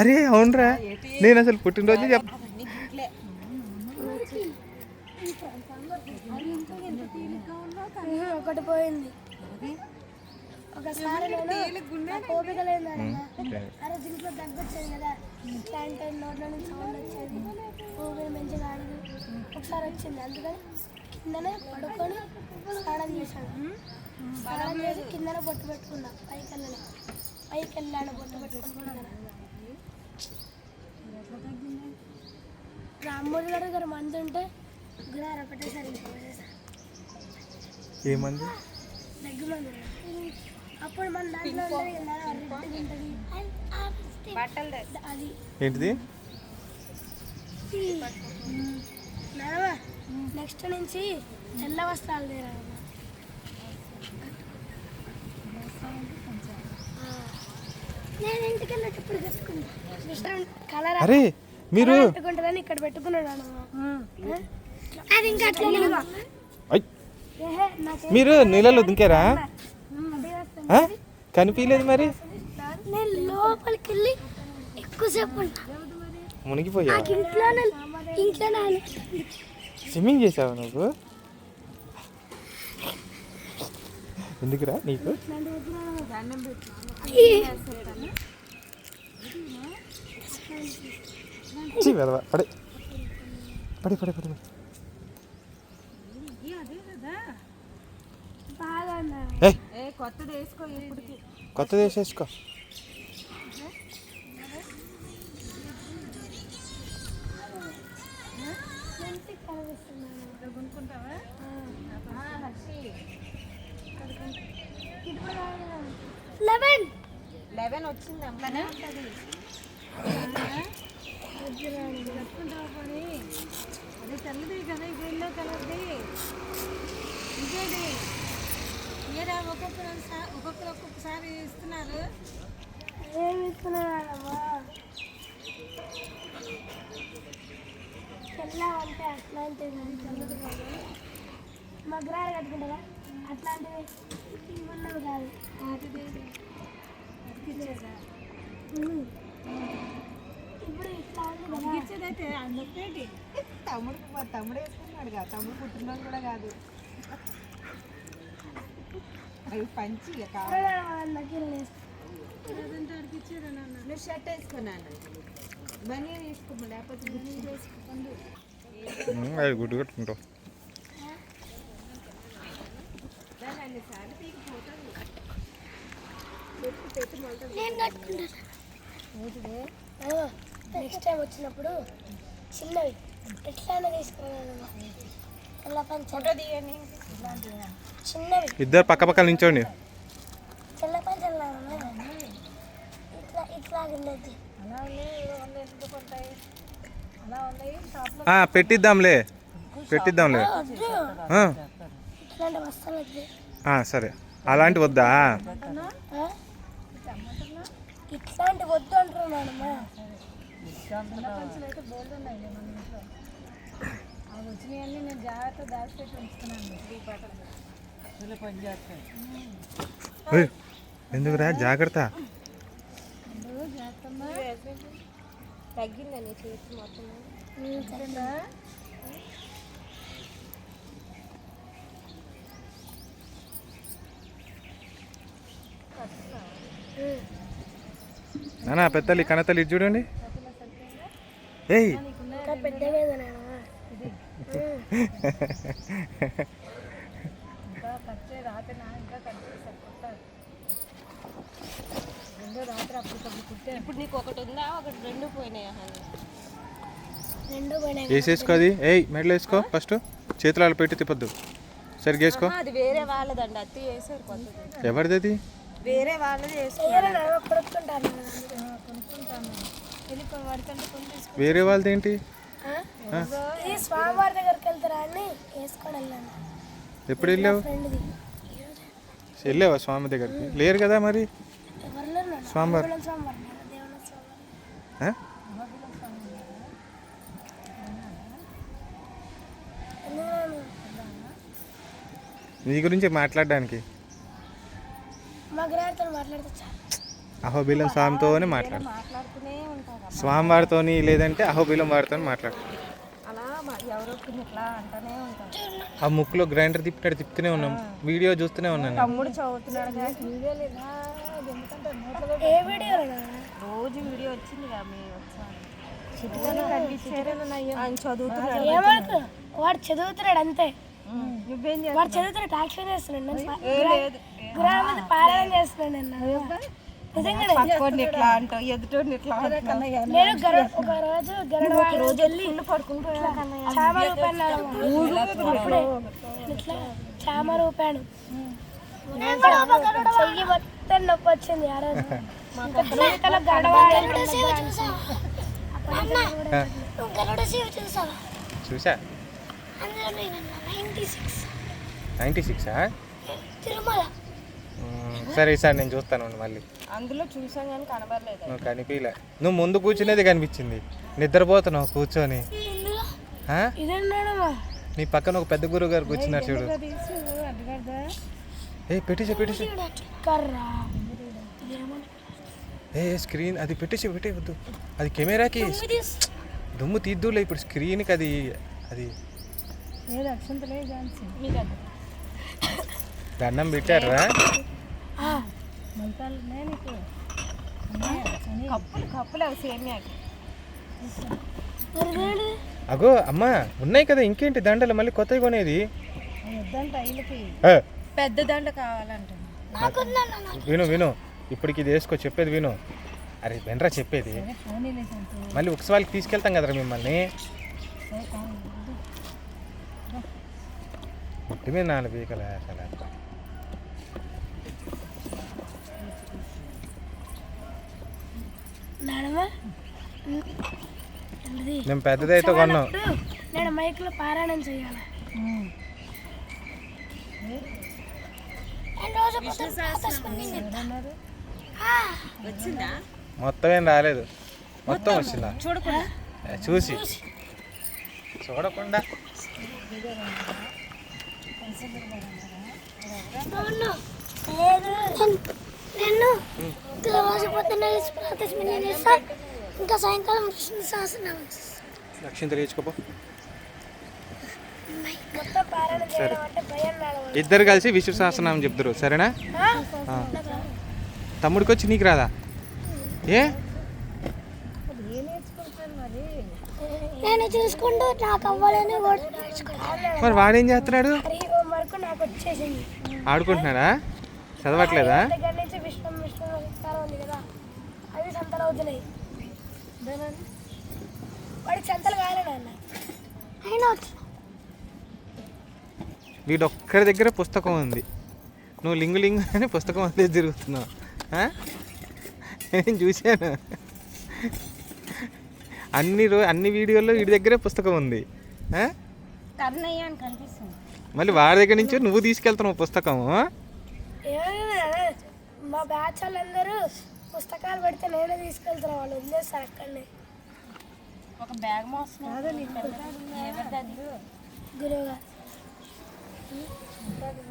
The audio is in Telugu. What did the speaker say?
అరే అవునరా. నేను అసలు పుట్టినరోజు చెప్ ఒకటి పోయింది. ఒకసారి నేను నాకు ఓపిక లేదు నాన్న. అరే దీంట్లో దగ్గు వచ్చేది కదా. నోట్లో నుంచి సౌండ్ వచ్చేది. మంచిగా ఆడదు. ఒకసారి వచ్చింది. అందుకని కిందనే పడుకొని స్నానం చేశాను. స్నానం చేసి కిందనే బొట్టు పెట్టుకున్నా పైకి పైకి వెళ్ళాను బొట్టు రామ్మూరి గారి దగ్గర మంది ఉంటే గురారు ఒకటేసారి ఏమంది దగ్గు మంది. అప్పుడు మన దాంట్లో ఉంటుంది బట్టలు అది. ఏంటిది? నెక్స్ట్ నుంచి తెల్ల వస్త్రాలు తేరా నేను ఇంటికి వెళ్ళేటప్పుడు కట్టుకుంటా కలర్? అరే మీరు ఇక్కడ పెట్టుకున్నాడు అది ఇంకా అట్లనే ఉంది. ఐ, ఏహే, నాకేం మీరు నీళ్ళలో దింకారా? కనిపించలేదు మరి. నేను లోపలికి వెళ్ళి ఎక్కువసేపు ఇంట్లోనే ఇంట్లోనే స్విమ్మింగ్ చేసావు నువ్వు? ఎందుకురా నీకు? ఛీ, వెధవ. పడే. పడే పడే పడే కొత్తది వేసేసుకో. ఇంటికి లెవెన్ వచ్చింది? అమ్మనే ఉంటుంది అదే తెల్లది కదా ఇది ఎల్లో కలర్ది. ఇదేది. ఏరా ఒక్కొక్కరు ఒక్కొక్కరు ఒక్కొక్కసారి ఇస్తున్నారు. ఏమి ఇస్తున్నాడమ్మా తెల్ల అంటే అట్లాంటివి కానీ తెల్లది కాదు. మగ్రాలు కట్టుకుంటారా అట్లాంటివి ఇవి ఉన్నవి కాదు. తమ్ముడు మా తమ్ముడు వేసుకున్నాడు కదా తమ్ముడు పుట్టినరోజు కూడా కాదు. అవి పంచి నువ్వు షర్ట్ వేసుకున్నాను. బనీ వేసుకోమా లేకపోతే ఉమ్, అది గుడ్డు కట్టుకుంటావు. నెక్స్ట్ టైం వచ్చినప్పుడు చిన్నవి ఎట్లయినా తీయండి. చిన్నవి. ఇద్దరు పక్క పక్కన నించోండి. తెల్ల పంచలు ఇట్లా ఇట్లా ఉండేది అలా ఉన్నాయి వంద ఎందుకు ఉంటాయి అలా ఉన్నాయి షాప్లో ఆ, పెట్టిద్దాంలే. పెట్టిద్దాంలే. సరే. అలాంటి వద్దా? ఇట్లాంటి వద్దు అంటున్నానమ్మా పంచులు అయితే బోల్డ్ ఉన్నాయి మన ఇంట్లో అవి వచ్చినాయన్నీ నేను జాగ్రత్త దాచిపెట్టి ఉంచుతున్నాను పని ఎందుకురా జాగ్రత్త తగ్గిందని చేతి మొత్తం నానా పెద్దలి కనతలి ఇది చూడండి ఏయ్ ఇంకా పెద్ద మీద నాన్న ఇంకా కట్ చేయి రాత్రి నా ఇంకా కట్ చేశారు కొట్టారు రెండో రాత్రి అప్పటికప్పుడు కుట్టారు ఇప్పుడు నీకు ఒకటి ఉందా ఒకటి రెండు పోయినాయి రెండు పోయినాయి. వేసేసుకో అది. ఏయ్ మెడలో వేసుకో ఫస్ట్. చేతులు అలా పెట్టి తిప్పొద్దు. సరిగ్గా వేసుకో అది వేరే వాళ్ళదండి. అత్తి వేసారు ఎవరిది అది? వేరే వాళ్ళది వేసారు వాడికంటే వేరే వాళ్ళది ఏంటి? స్వామివారి దగ్గరికి వెళ్తారా అని వేసుకొని వెళ్ళాను. ఎప్పుడు వెళ్ళావు? ఫ్రెండ్ది. వెళ్ళావా స్వామి దగ్గరికి? లేరు కదా మరి? స్వామివారు? నీ గురించి మాట్లాడడానికి. మా మాట్లాడితే అహోబిలం స్వామితోనే మాట్లాడు. ఉంటారు స్వామివారితోని లేదంటే అహోబిలం వారితో మాట్లాడు. ఆ ముక్కులో గ్రైండర్ తిప్పినట్టు తిప్పుతూనే ఉన్నాం. వీడియో చూస్తూనే ఉన్నాను రోజు వీడియో వచ్చింది వాడు చదువుతున్నాడు అంతే. నువ్వేం చేస్తావు వాడు చదువుతున్నాడు యాక్షన్ చేస్తున్నాడు. నేను ఏ లేదు. గురాల మీద పారాయణ చేస్తున్నాడు పక్కోడిని అంటావు? ఎదుటోడిని నేను గర ఒక రోజు రోజు వెళ్ళి చామ రూపాయలు అప్పుడే ఇట్లా చామ రూపాయలు. చెయ్యి మొత్తం నొప్పి వచ్చింది ఆ రోజు. చూసా. నైంటీ సిక్సా? తిరుమల. సరే ఈసారి నేను చూస్తాను మళ్ళీ. అందులో చూసాం కానీ కనబడలేదు. నువ్వు కనిపించలే నువ్వు ముందు కూర్చునేది కనిపించింది. నిద్రపోతున్నావు కూర్చొని. ఆ? నీ పక్కన ఒక పెద్ద గురువు గారు కూర్చున్నారు చూడు. ఏ పెట్టేసి పెట్టేసి. కర్రా ఏ స్క్రీన్ అది పెట్టేసి పెట్టే వద్దు. అది కెమెరాకి దుమ్ము తీద్దులే ఇప్పుడు స్క్రీన్కి అది అది. దండం పెట్టారా కప్పులు కప్పులు అవి సేమియాకి. అగో అమ్మా ఉన్నాయి కదా ఇంకేంటి దండలు? మళ్ళీ కొత్తవి కొనేది. పెద్ద దండ కావాలంటే విను విను. ఇప్పటికి ఇది వేసుకో చెప్పేది విను. అరే బెనరా చెప్పేది. మళ్ళీ ఉత్సవాలకి తీసుకెళ్తాం కదరా మిమ్మల్ని. ముట్టి మీద నాలుగు అసలు మేము పెద్దదైతే కొన్నాం ఇప్పుడు నేను మైక్లో పారాయణం చేయాలి. వచ్చిందా? మొత్తం ఏం రాలేదు. మొత్తం వచ్చిందా? చూసి. చూడకుండా? నేను రోజు పొద్దున్న చేస్తా. ఇంకా సాయంకాలం విష్ణు సహస్రనామం. లక్ష్యం తెలియచుకోపో మేడం ఇద్దరు కలిసి విష్ణు సహస్రనామం చెప్తారు సరేనా. తమ్ముడికి వచ్చి నీకు రాదా? ఏ? మరి నేను చూసుకుంటూ నాకు అవ్వాలని కూడా నేర్చుకున్నాను మరి వాడేం చేస్తున్నాడు? ఆడుకుంటున్నాడా? చదవట్లేదా? దగ్గర నుంచి విష్ణు విష్ణు నమస్కారం ఉంది కదా. అవి సంతలు అవుతున్నాయి వాడికి సంతలు కాలేదు అన్న అయినా వచ్చు వీడొక్కడి దగ్గర పుస్తకం ఉంది. నువ్వు లింగు లింగు అని పుస్తకం అంతే తిరుగుతున్నావు. ఆ? నేను చూశాను. అన్ని రో అన్ని వీడియోల్లో వీడి దగ్గరే పుస్తకం ఉంది. ఆ? కర్ణయ్య అని కనిపిస్తుంది. మళ్ళీ వాడి దగ్గర నుంచి నువ్వు తీసుకెళ్తున్నావు పుస్తకం మా బ్యాచ్ వాళ్ళందరూ పుస్తకాలు పెడితే నేనే తీసుకెళ్తాను వాళ్ళు వదిలేస్తారు అక్కడనే. ఒక బ్యాగ్ మోస్తున్నాడు గురువు గారు.